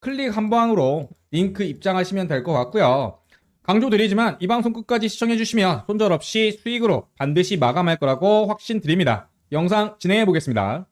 클릭 한 방으로 링크 입장하시면 될 것 같고요. 강조드리지만 이 방송 끝까지 시청해주시면 손절 없이 수익으로 반드시 마감할 거라고 확신드립니다. 영상 진행해 보겠습니다.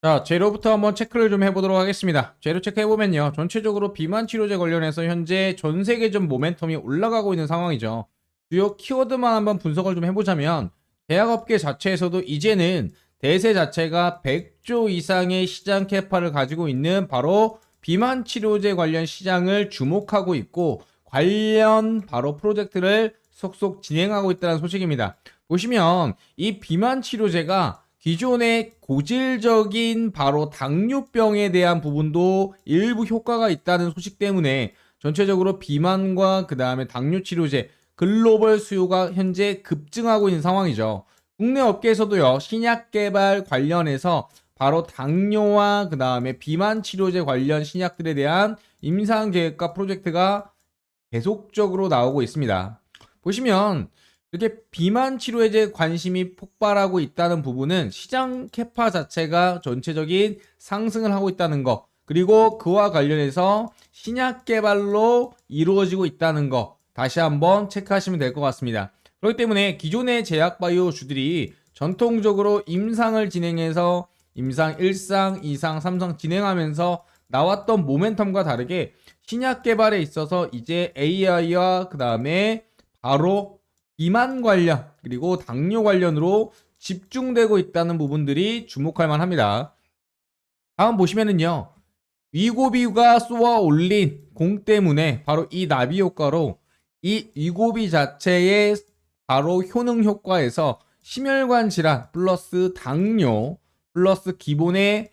자, 재료부터 한번 체크를 좀 해보도록 하겠습니다. 재료 체크해보면요. 전체적으로 비만 치료제 관련해서 현재 전 세계적 모멘텀이 올라가고 있는 상황이죠. 주요 키워드만 한번 분석을 좀 해보자면 제약업계 자체에서도 이제는 대세 자체가 100조 이상의 시장 캐파를 가지고 있는 바로 비만 치료제 관련 시장을 주목하고 있고 관련 바로 프로젝트를 속속 진행하고 있다는 소식입니다. 보시면 이 비만 치료제가 기존의 고질적인 바로 당뇨병에 대한 부분도 일부 효과가 있다는 소식 때문에 전체적으로 비만과 그 다음에 당뇨 치료제 글로벌 수요가 현재 급증하고 있는 상황이죠. 국내 업계에서도요 신약 개발 관련해서 바로 당뇨와 그 다음에 비만 치료제 관련 신약들에 대한 임상 계획과 프로젝트가 계속적으로 나오고 있습니다. 보시면 이렇게 비만 치료제 관심이 폭발하고 있다는 부분은 시장 캐파 자체가 전체적인 상승을 하고 있다는 거, 그리고 그와 관련해서 신약 개발로 이루어지고 있다는 거 다시 한번 체크하시면 될 것 같습니다. 그렇기 때문에 기존의 제약 바이오 주들이 전통적으로 임상을 진행해서 임상 1상, 2상, 3상 진행하면서 나왔던 모멘텀과 다르게 신약 개발에 있어서 이제 AI와 그 다음에 바로 비만 관련 그리고 당뇨 관련으로 집중되고 있다는 부분들이 주목할 만합니다. 다음 보시면은요. 위고비가 쏘아 올린 공 때문에 바로 이 나비 효과로 이 위고비 자체의 바로 효능 효과에서 심혈관 질환 플러스 당뇨 플러스 기본의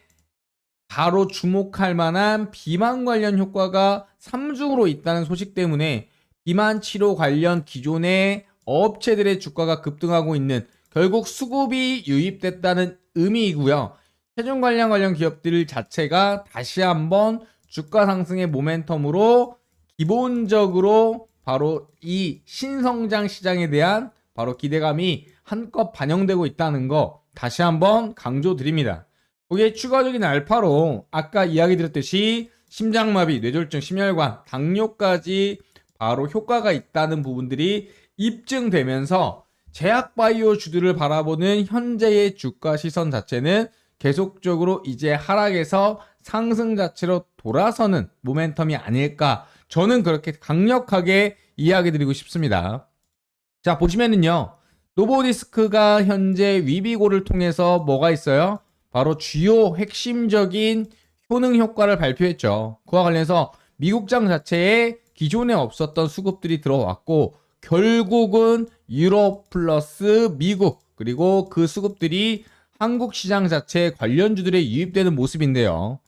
바로 주목할 만한 비만 관련 효과가 3중으로 있다는 소식 때문에 비만 치료 관련 기존의 업체들의 주가가 급등하고 있는 결국 수급이 유입됐다는 의미이고요. 체중 관련 관련 기업들 자체가 다시 한번 주가 상승의 모멘텀으로 기본적으로 바로 이 신성장 시장에 대한 바로 기대감이 한껏 반영되고 있다는 거 다시 한번 강조드립니다. 거기에 추가적인 알파로 아까 이야기 드렸듯이 심장마비, 뇌졸중, 심혈관, 당뇨까지 바로 효과가 있다는 부분들이 입증되면서 제약바이오 주들을 바라보는 현재의 주가 시선 자체는 계속적으로 이제 하락에서 상승 자체로 돌아서는 모멘텀이 아닐까 저는 그렇게 강력하게 이야기 드리고 싶습니다. 자 보시면은요 노보디스크가 현재 위비고를 통해서 뭐가 있어요? 바로 주요 핵심적인 효능 효과를 발표했죠. 그와 관련해서 미국장 자체에 기존에 없었던 수급들이 들어왔고 결국은 유럽 플러스 미국 그리고 그 수급들이 한국 시장 자체 관련주들에 유입되는 모습인데요.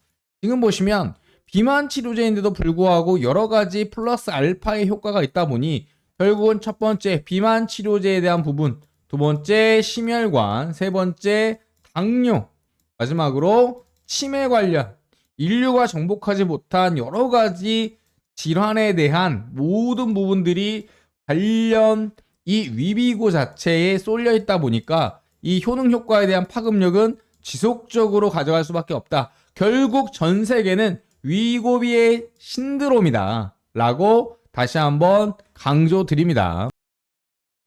지금 보시면 비만 치료제인데도 불구하고 여러 가지 플러스 알파의 효과가 있다 보니 결국은 첫 번째 비만 치료제에 대한 부분, 두 번째 심혈관, 세 번째 당뇨, 마지막으로 치매 관련 인류가 정복하지 못한 여러 가지 질환에 대한 모든 부분들이 관련 이 위비고 자체에 쏠려 있다 보니까 이 효능 효과에 대한 파급력은 지속적으로 가져갈 수밖에 없다. 결국 전 세계는 위고비의 신드롬이다. 라고 다시 한번 강조드립니다.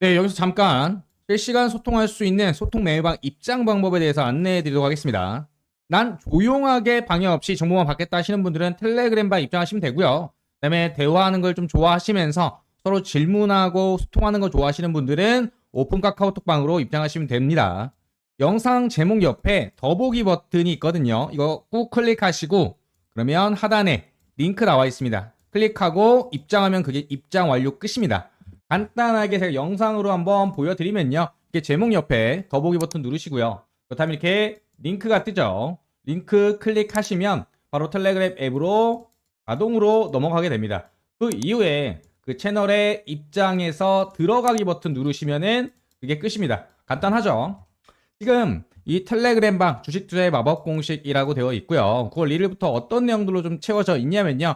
네, 여기서 잠깐 실시간 소통할 수 있는 소통 메일방 입장 방법에 대해서 안내해 드리도록 하겠습니다. 난 조용하게 방해 없이 정보만 받겠다 하시는 분들은 텔레그램방 입장하시면 되고요. 그다음에 대화하는 걸 좀 좋아하시면서 서로 질문하고 소통하는 거 좋아하시는 분들은 오픈 카카오톡방으로 입장하시면 됩니다. 영상 제목 옆에 더보기 버튼이 있거든요. 이거 꾹 클릭하시고 그러면 하단에 링크 나와 있습니다. 클릭하고 입장하면 그게 입장 완료 끝입니다. 간단하게 제가 영상으로 한번 보여드리면요. 이게 제목 옆에 더보기 버튼 누르시고요. 그렇다면 이렇게 링크가 뜨죠. 링크 클릭하시면 바로 텔레그램 앱으로 자동으로 넘어가게 됩니다. 그 이후에 그 채널의 입장에서 들어가기 버튼 누르시면은 그게 끝입니다. 간단하죠? 지금 이 텔레그램 방 주식 투자의 마법 공식이라고 되어 있고요. 9월 1일부터 어떤 내용들로 좀 채워져 있냐면요.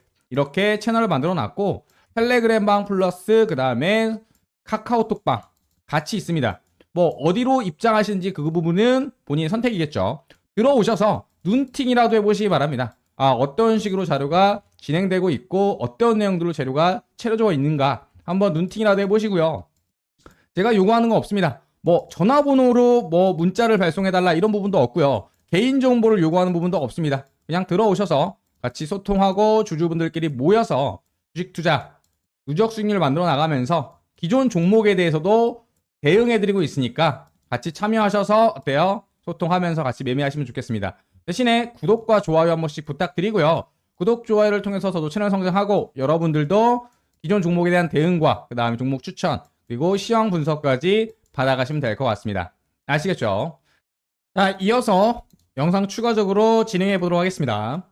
이렇게 채널을 만들어 놨고 텔레그램 방 플러스 그 다음에 카카오톡 방 같이 있습니다. 뭐 어디로 입장하시는지 그 부분은 본인의 선택이겠죠. 들어오셔서 눈팅이라도 해보시기 바랍니다. 아 어떤 식으로 자료가 진행되고 있고 어떤 내용들로 재료가 채워져 있는가 한번 눈팅이라도 해보시고요. 제가 요구하는 거 없습니다. 뭐 전화번호로 뭐 문자를 발송해달라 이런 부분도 없고요. 개인 정보를 요구하는 부분도 없습니다. 그냥 들어오셔서 같이 소통하고 주주분들끼리 모여서 주식 투자 누적 수익률을 만들어 나가면서 기존 종목에 대해서도 대응해드리고 있으니까 같이 참여하셔서 어때요? 소통하면서 같이 매매하시면 좋겠습니다. 대신에 구독과 좋아요 한 번씩 부탁드리고요. 구독, 좋아요를 통해서 저도 채널 성장하고 여러분들도 기존 종목에 대한 대응과 그 다음에 종목 추천 그리고 시황 분석까지 받아가시면 될 것 같습니다. 아시겠죠? 자, 이어서 영상 추가적으로 진행해 보도록 하겠습니다.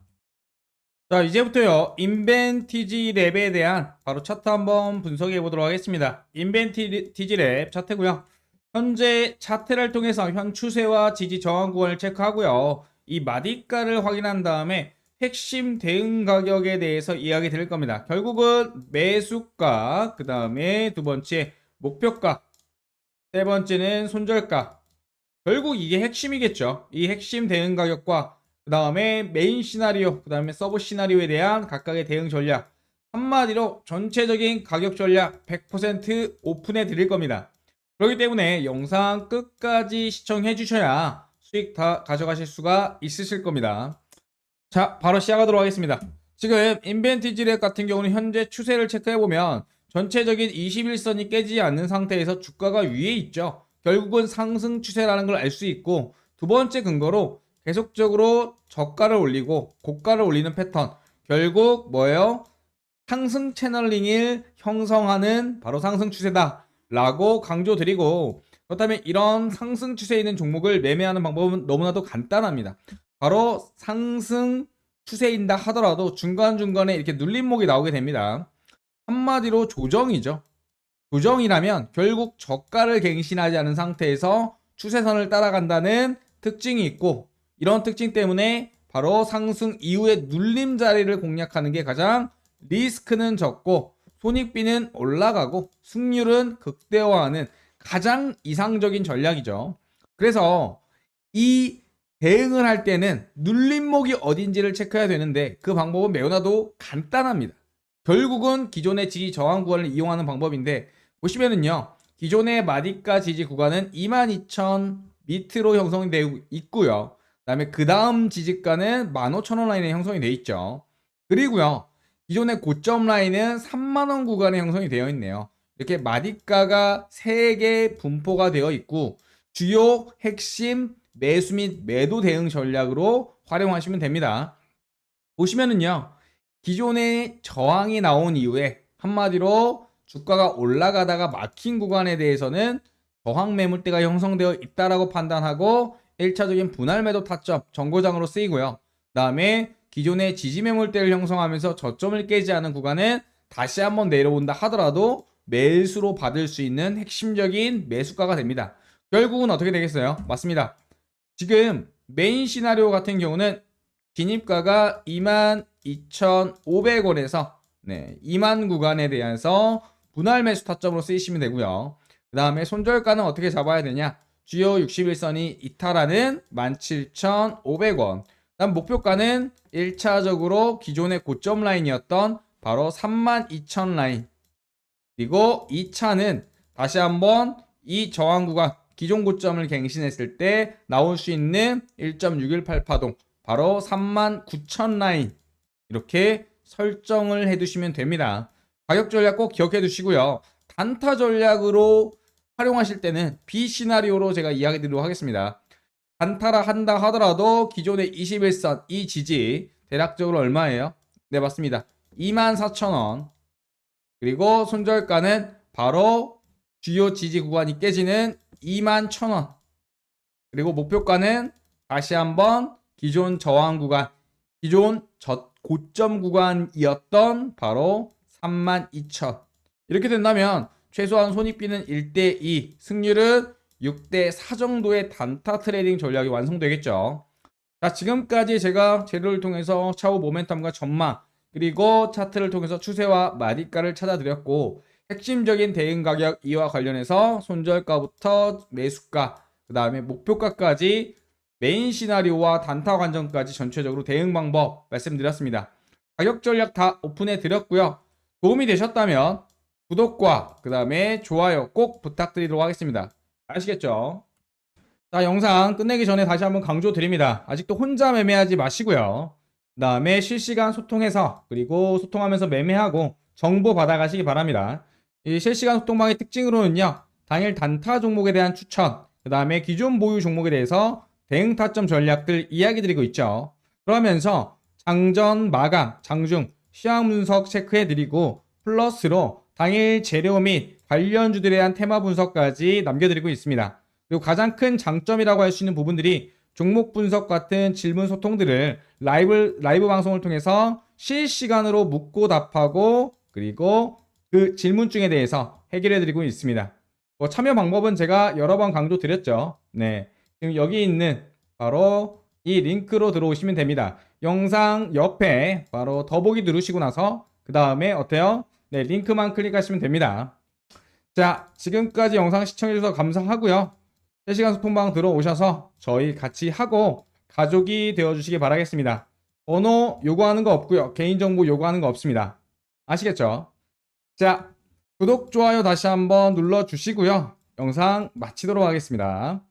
자, 이제부터요. 인벤티지 랩에 대한 바로 차트 한번 분석해 보도록 하겠습니다. 인벤티지 랩 차트고요. 현재 차트를 통해서 현 추세와 지지 저항 구간을 체크하고요. 이 마디가를 확인한 다음에 핵심 대응 가격에 대해서 이야기 드릴 겁니다. 결국은 매수가, 그 다음에 두 번째 목표가, 세 번째는 손절가. 결국 이게 핵심이겠죠. 이 핵심 대응 가격과 그 다음에 메인 시나리오, 그 다음에 서브 시나리오에 대한 각각의 대응 전략. 한마디로 전체적인 가격 전략 100% 오픈해 드릴 겁니다. 그렇기 때문에 영상 끝까지 시청해 주셔야 수익 다 가져가실 수가 있으실 겁니다. 자, 바로 시작하도록 하겠습니다. 지금 인벤티지 랩 같은 경우는 현재 추세를 체크해 보면 전체적인 21선이 깨지지 않는 상태에서 주가가 위에 있죠. 결국은 상승 추세라는 걸 알 수 있고 두 번째 근거로 계속적으로 저가를 올리고 고가를 올리는 패턴. 결국 뭐예요? 상승 채널링을 형성하는 바로 상승 추세다. 라고 강조드리고 그렇다면 이런 상승 추세에 있는 종목을 매매하는 방법은 너무나도 간단합니다. 바로 상승 추세인다 하더라도 중간중간에 이렇게 눌림목이 나오게 됩니다. 한마디로 조정이죠. 조정이라면 결국 저가를 갱신하지 않은 상태에서 추세선을 따라간다는 특징이 있고 이런 특징 때문에 바로 상승 이후에 눌림 자리를 공략하는 게 가장 리스크는 적고 손익비는 올라가고 승률은 극대화하는 가장 이상적인 전략이죠. 그래서 이 대응을 할 때는 눌림목이 어딘지를 체크해야 되는데 그 방법은 매우나도 간단합니다. 결국은 기존의 지지 저항 구간을 이용하는 방법인데 보시면은요. 기존의 마디가 지지 구간은 22,000 밑으로 형성이 되고 있고요. 그다음에 그 다음 지지가는 15,000원 라인에 형성이 되어 있죠. 그리고요. 기존의 고점 라인은 3만원 구간에 형성이 되어 있네요. 이렇게 마디가가 3개 분포가 되어 있고 주요 핵심 매수 및 매도 대응 전략으로 활용하시면 됩니다. 보시면은요. 기존의 저항이 나온 이후에 한마디로 주가가 올라가다가 막힌 구간에 대해서는 저항 매물대가 형성되어 있다라고 판단하고 1차적인 분할 매도 타점 정고장으로 쓰이고요. 다음에 기존의 지지 매물대를 형성하면서 저점을 깨지 않은 구간은 다시 한번 내려온다 하더라도 매수로 받을 수 있는 핵심적인 매수가가 됩니다. 결국은 어떻게 되겠어요? 맞습니다. 지금 메인 시나리오 같은 경우는 진입가가 22,500원에서 네, 2만 구간에 대해서 분할 매수 타점으로 쓰이시면 되고요. 그 다음에 손절가는 어떻게 잡아야 되냐? 주요 61선이 이탈하는 17,500원. 다음 목표가는 1차적으로 기존의 고점 라인이었던 바로 32,000 라인. 그리고 2차는 다시 한번 이 저항 구간 기존 고점을 갱신했을 때 나올 수 있는 1.6188동 바로 39,000 라인 이렇게 설정을 해 두시면 됩니다. 가격 전략 꼭 기억해 두시고요. 단타 전략으로 활용하실 때는 B 시나리오로 제가 이야기 드리도록 하겠습니다. 단타라 한다 하더라도 기존의 21선 이 지지 대략적으로 얼마예요? 네 맞습니다. 24,000원 그리고 손절가는 바로 주요 지지 구간이 깨지는 21,000원 그리고 목표가는 다시 한번 기존 저항 구간 기존 저 고점 구간이었던 바로 32,000 이렇게 된다면 최소한 손익비는 1대2 승률은 6대4 정도의 단타 트레이딩 전략이 완성되겠죠. 자, 지금까지 제가 재료를 통해서 차후 모멘텀과 전망 그리고 차트를 통해서 추세와 마디가를 찾아드렸고 핵심적인 대응 가격 이와 관련해서 손절가부터 매수가 그 다음에 목표가까지 메인 시나리오와 단타 관점까지 전체적으로 대응 방법 말씀드렸습니다. 가격 전략 다 오픈해 드렸고요. 도움이 되셨다면 구독과 그 다음에 좋아요 꼭 부탁드리도록 하겠습니다. 아시겠죠? 자, 영상 끝내기 전에 다시 한번 강조 드립니다. 아직도 혼자 매매하지 마시고요. 그 다음에 실시간 소통해서 그리고 소통하면서 매매하고 정보 받아가시기 바랍니다. 이 실시간 소통방의 특징으로는요. 당일 단타 종목에 대한 추천, 그 다음에 기존 보유 종목에 대해서 대응 타점 전략들 이야기 드리고 있죠. 그러면서 장전, 마감, 장중, 시황 분석 체크해 드리고 플러스로 당일 재료 및 관련주들에 대한 테마 분석까지 남겨드리고 있습니다. 그리고 가장 큰 장점이라고 할 수 있는 부분들이 종목 분석 같은 질문 소통들을 라이브, 라이브 방송을 통해서 실시간으로 묻고 답하고 그리고 그 질문증에 대해서 해결해 드리고 있습니다. 뭐 참여 방법은 제가 여러 번 강조 드렸죠. 네. 지금 여기 있는 바로 이 링크로 들어오시면 됩니다. 영상 옆에 바로 더보기 누르시고 나서 그 다음에 어때요? 네, 링크만 클릭하시면 됩니다. 자, 지금까지 영상 시청해주셔서 감사하고요. 실시간 소통방 들어오셔서 저희 같이 하고 가족이 되어주시기 바라겠습니다. 번호 요구하는 거 없고요. 개인정보 요구하는 거 없습니다. 아시겠죠? 자, 구독, 좋아요 다시 한번 눌러주시고요. 영상 마치도록 하겠습니다.